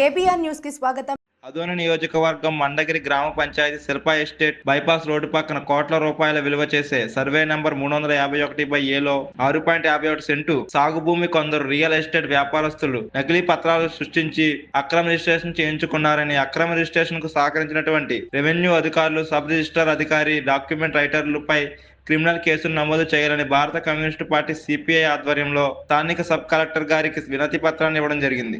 KBR న్యూస్కి స్వాగతం. అదోని నియోజకవర్గం మండగిరి గ్రామ panchayat Shilpa estate bypass road పక్కన కోట్ల రూపాయల విలువ చేసే సర్వే నంబర్ మూడు వందల యాభై ఒకటి బై ఏలో ఆరు పాయింట్ యాభై ఒకటి సెంటు సాగు భూమి కొందరు రియల్ ఎస్టేట్ వ్యాపారస్తులు నకిలీ పత్రాలు సృష్టించి అక్రమ రిజిస్ట్రేషన్ చేయించుకున్నారని అక్రమ రిజిస్ట్రేషన్కు సహకరించినటువంటి రెవెన్యూ అధికారులు సబ్ రిజిస్టర్ అధికారి డాక్యుమెంట్ రైటర్లపై క్రిమినల్ కేసులు నమోదు చేయాలని భారత కమ్యూనిస్టు పార్టీ సిపిఐ ఆధ్వర్యంలో స్థానిక సబ్ కలెక్టర్ గారికి వినతి పత్రాన్ని ఇవ్వడం జరిగింది.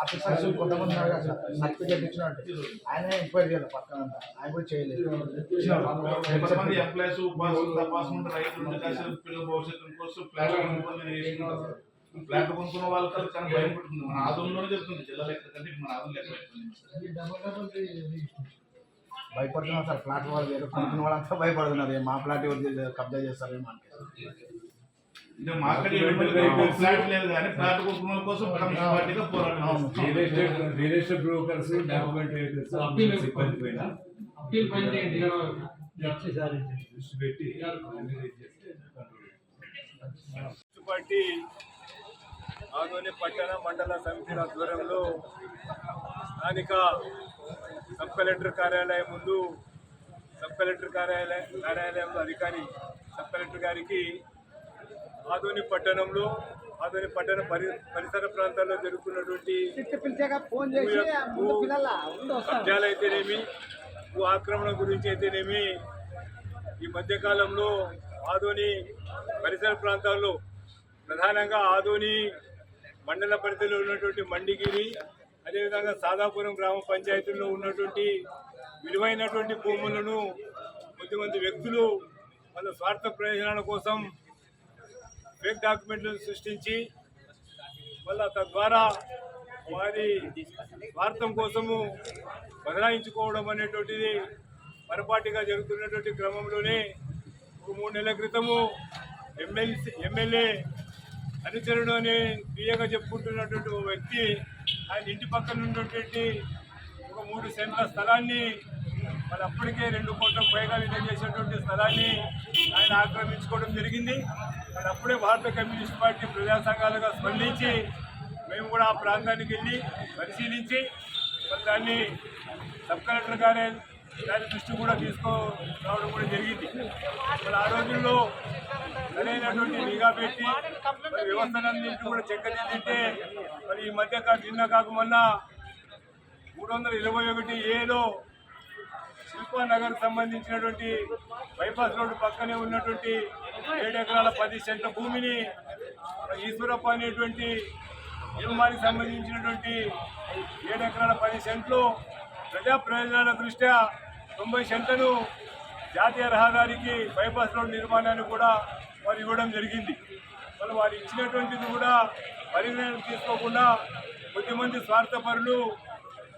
ఆఫీసర్స్ కొంతమంది సర్టిఫికేట్ ఇచ్చినట్టు ఆయన ఎంక్వైరీ చేయాలి పక్కన ఆయన కూడా చేయలేదు కొంతమంది ఎంప్లాయీస్ ఉపాసం రైతులు భవిష్యత్తు కోసం ఫ్లాట్ కొనుక్కొని కొనుక్కున్న వాళ్ళకి చాలా భయం పడుతుంది మన ఆదంలోనే చెప్తుంది జిల్లా లెక్క కంటే మన ఆదం లెక్క భయపడుతున్నారు సార్. ఫ్లాట్ వాళ్ళు వేరే కొనుక్కున్న వాళ్ళంతా భయపడుతున్నారు. మా ఫ్లాట్ ఎవరు కబ్జా చేస్తారేమో అంటే. ఫ్లాట్ లేదు కానీ ఫ్లాట్ కొనుక్కున్న వాళ్ళ కోసం. రియల్ ఎస్టేట్ బ్రోకర్స్ పైన పెట్టి ఆదోని పట్టణ మండల సమితి ఆధ్వర్యంలో స్థానిక సబ్ కలెక్టర్ కార్యాలయం ముందు సబ్ కలెక్టర్ కార్యాలయ కార్యాలయంలో అధికారి సబ్ కలెక్టర్ గారికి ఆదోని పట్టణంలో ఆదోని పట్టణ పరి పరిసర ప్రాంతాల్లో జరుగుతున్నటువంటి కబ్జాలు అయితేనేమి భూ ఆక్రమణ గురించి అయితేనేమి ఈ మధ్యకాలంలో ఆదోని పరిసర ప్రాంతాల్లో ప్రధానంగా ఆదోని మండల పరిధిలో ఉన్నటువంటి మండిగిరి అదేవిధంగా సాదాపురం గ్రామ పంచాయతీల్లో ఉన్నటువంటి విలువైనటువంటి భూములను కొద్దిమంది వ్యక్తులు వాళ్ళ స్వార్థ ప్రయోజనాల కోసం ఫేక్ డాక్యుమెంట్లను సృష్టించి వాళ్ళ తద్వారా వారి స్వార్థం కోసము బదలాయించుకోవడం అనేటువంటిది పొరపాటుగా జరుగుతున్నటువంటి క్రమంలోనే ఒక మూడు నెలల క్రితము ఎమ్మెల్సీ ఎమ్మెల్యే అనుచరుడు అని పియగా చెప్పుకుంటున్నటువంటి ఓ వ్యక్తి ఆయన ఇంటి పక్కన ఉన్నటువంటి ఒక మూడు సెంట్ల స్థలాన్ని మరి అప్పటికే రెండు కోట్ల పైగా విలువ చేసినటువంటి స్థలాన్ని ఆయన ఆక్రమించుకోవడం జరిగింది. మరి అప్పుడే భారత కమ్యూనిస్ట్ పార్టీ ప్రజా సంఘాలుగా స్పందించి మేము కూడా ఆ ప్రాంతానికి వెళ్ళి పరిశీలించి మరి దాన్ని సబ్ కలెక్టర్ గారే దాని దృష్టి కూడా తీసుకో రావడం కూడా జరిగింది. మరి ఆ రోజుల్లో సరైనటువంటి నిఘా పెట్టి మరి వ్యవస్థలన్నింటినీ కూడా చెక్కదిద్దితే మరి ఈ మధ్య నిన్న కాక మొన్న మూడు వందల ఇరవై ఒకటి ఏలో శిల్పానగర్ సంబంధించినటువంటి బైపాస్ రోడ్డు పక్కనే ఉన్నటువంటి ఏడు ఎకరాల పది సెంట్ల భూమిని ఈశ్వరప్ప అనేటువంటి ఎంఆర్కి సంబంధించినటువంటి ఏడు ఎకరాల పది సెంట్లు ప్రజా ప్రయోజనాల దృష్ట్యా తొంభై సెంట్లను జాతీయ రహదారికి బైపాస్ రోడ్ నిర్మాణాన్ని కూడా వారు ఇవ్వడం జరిగింది. వాళ్ళు వారు ఇచ్చినటువంటిది కూడా పరిగణన తీసుకోకుండా కొద్దిమంది స్వార్థపరులు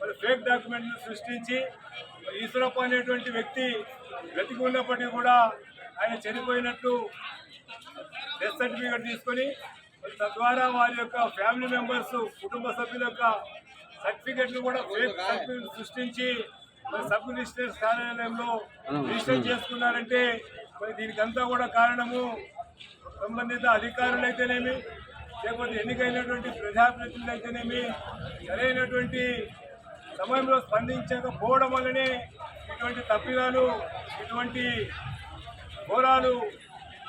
మరి ఫేక్ డాక్యుమెంట్లు సృష్టించి ఈశ్వరప్ప అనేటువంటి వ్యక్తి బ్రతికి ఉన్నప్పటికీ కూడా ఆయన చనిపోయినట్టు డెత్ సర్టిఫికేట్ తీసుకొని తద్వారా వారి యొక్క ఫ్యామిలీ మెంబర్స్ కుటుంబ సభ్యుల యొక్క సర్టిఫికెట్లు కూడా ఫేక్ సర్టిఫికెట్ సృష్టించి సబ్ రిజిస్టర్ కార్యాలయంలో రిజిస్టర్ చేసుకున్నారంటే మరి దీనికంతా కూడా కారణము సంబంధిత అధికారులు అయితేనేమి లేకపోతే ఎన్నికైనటువంటి ప్రజాప్రతినిధులు అయితేనేమి సరైనటువంటి సమయంలో స్పందించకపోవడం వల్లనే ఇటువంటి తప్పిదాలు ఇటువంటి ఘోరాలు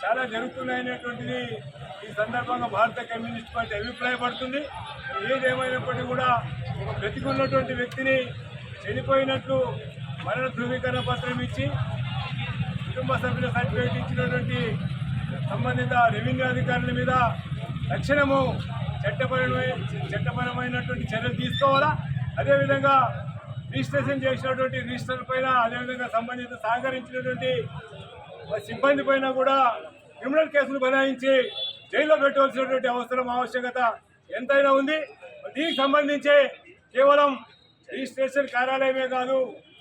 చాలా జరుగుతున్నాయనేటువంటిది ఈ సందర్భంగా భారత కమ్యూనిస్ట్ పార్టీ అభిప్రాయపడుతుంది. ఏదేమైనప్పటికీ కూడా ఒక బ్రతికున్నటువంటి వ్యక్తిని చనిపోయినట్లు మరణ ధృవీకరణ పత్రం ఇచ్చి కుటుంబ సభ్యుల సర్టిఫికేట్ ఇచ్చినటువంటి సంబంధిత రెవెన్యూ అధికారుల మీద తక్షణము చట్టపరమైన చట్టపరమైనటువంటి చర్యలు తీసుకోవాలా? అదేవిధంగా రిజిస్ట్రేషన్ చేసినటువంటి రిజిస్టర్ పైన అదేవిధంగా సంబంధిత సహకరించినటువంటి సిబ్బంది పైన కూడా క్రిమినల్ కేసులు బనాయించి జైల్లో పెట్టవలసినటువంటి అవసరం ఆవశ్యకత ఎంతైనా ఉంది. దీనికి సంబంధించి కేవలం రిజిస్ట్రేషన్ కార్యాలయమే కాదు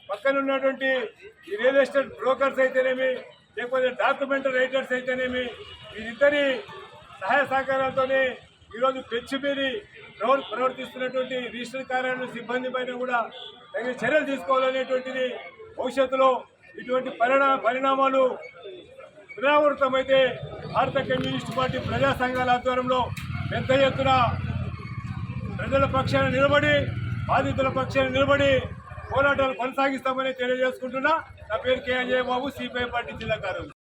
పక్కన ఉన్నటువంటి ఈ రియల్ ఎస్టేట్ బ్రోకర్స్ అయితేనేమి లేకపోతే డాక్యుమెంట్ రైటర్స్ అయితేనేమి వీరిద్దరి సహాయ సహకారాలతోనే ఈరోజు పెంచిమీరి ప్రవర్ ప్రవర్తిస్తున్నటువంటి రిజిస్టర్ కార్యాలయం సిబ్బంది పైన కూడా తగిన చర్యలు తీసుకోవాలనేటువంటిది భవిష్యత్తులో ఇటువంటి పరిణా పరిణామాలు పునరావృతమైతే భారత కమ్యూనిస్ట్ పార్టీ ప్రజా సంఘాల ఆధ్వర్యంలో పెద్ద ఎత్తున ప్రజల పక్షాన నిలబడి బాధితుల పక్షాన్ని నిలబడి పోరాటాలు కొనసాగిస్తామని తెలియజేసుకుంటున్నా. నా పేరు కే. బాబు సిపిఐ పార్టీ జిల్లా కార్యదర్శి.